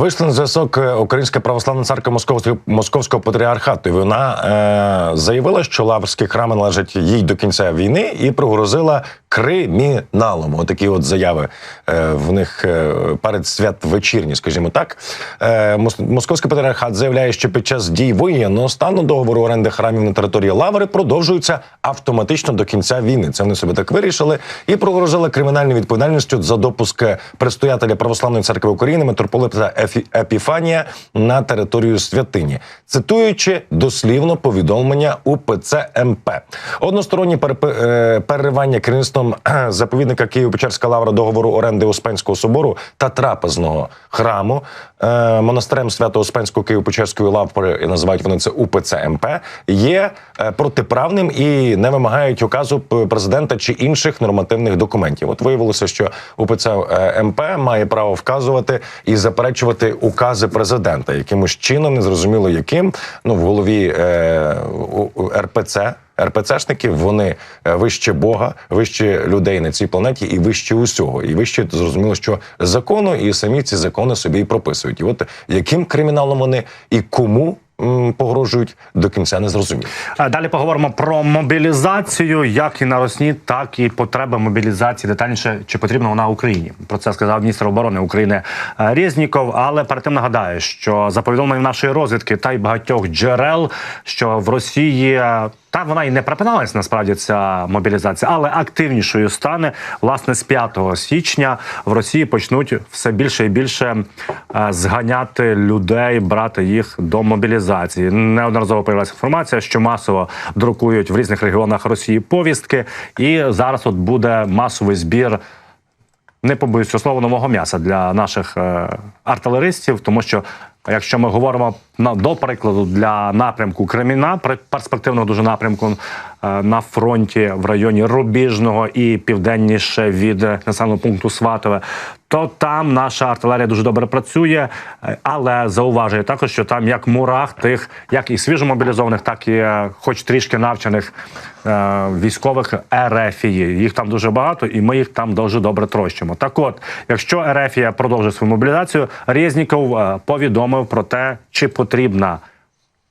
Вийшла на зв'язок е, Українська православна церква Московського московського патріархату. І вона е, заявила, що лаврські храми належать їй до кінця війни, і пригрозила криміналом. Отакі от заяви е, в них е, перед свят вечірні, скажімо так. Е, Московський патріархат заявляє, що під час дій воєнного стану договору оренди храмів на території Лаври продовжуються автоматично до кінця війни. Це вони собі так вирішили і прогрозили кримінальною відповідальністю за допуск предстоятеля православної церкви України митрополита Епіфанія на територію святині, цитуючи дослівно повідомлення УПЦ МП. Е, переривання керівництвом кхе, заповідника Києво-Печерська лавра договору оренди Успенського собору та трапезного храму е, монастирем Свято-Успенського Києво-Печерської лаври, і називають вони це УПЦ МП, є е, протиправним і не вимагають указу президента чи інших нормативних документів. От виявилося, що УПЦ МП має право вказувати і заперечувати укази президента якимось чином, незрозуміло яким. Ну в голові е, РПЦ. РПЦшники вони е, вище Бога, вище людей на цій планеті і вище усього. І вище зрозуміло, що закону, і самі ці закони собі і прописують. І от яким криміналом вони і кому погрожують до кінця не зрозуміло. Е, Далі поговоримо про мобілізацію, як і на Росні, так і потреби мобілізації детальніше, чи потрібна вона Україні. Про це сказав міністр оборони України е, Резніков. Але перед тим нагадаю, що за повідомленням нашої розвідки та й багатьох джерел, що в Росії та вона і не припиналась насправді ця мобілізація, але активнішою стане власне з 5 січня в Росії почнуть все більше і більше е, зганяти людей, брати їх до мобілізації. Неодноразово появилася інформація, що масово друкують в різних регіонах Росії повістки, і зараз от буде масовий збір не побоюсь слова нового м'яса для наших е, артилеристів, тому що якщо ми говоримо на до прикладу для напрямку Креміна, пер- перспективного дуже напрямку е, на фронті в районі Рубіжного і південніше від населеного пункту Сватове, то там наша артилерія дуже добре працює, е, але зауважує також, що там як мурах тих, як і свіжомобілізованих, так і е, хоч трішки навчених е, військових Ерефії. Їх там дуже багато, і ми їх там дуже добре трощимо. Так от, якщо Ерефія продовжує свою мобілізацію, Резніков е, повідомив про те, чи потрібна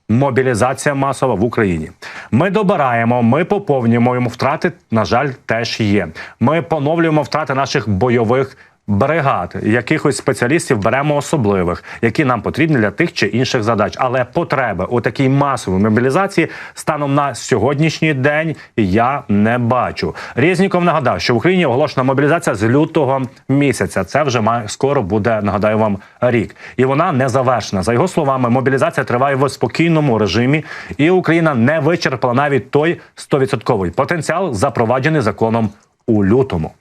мобілізація масова в Україні. Ми добираємо, ми поповнюємо йому втрати. На жаль, теж є. Ми поновлюємо втрати наших бойових. Бригад якихось спеціалістів беремо особливих, які нам потрібні для тих чи інших задач. Але потреби у такій масовій мобілізації станом на сьогоднішній день я не бачу. Резніков нагадав, що в Україні оголошена мобілізація з лютого місяця. Це вже має скоро буде. Нагадаю вам рік, і вона не завершена. За його словами, мобілізація триває в спокійному режимі, і Україна не вичерпала навіть той 100% потенціал, запроваджений законом у лютому.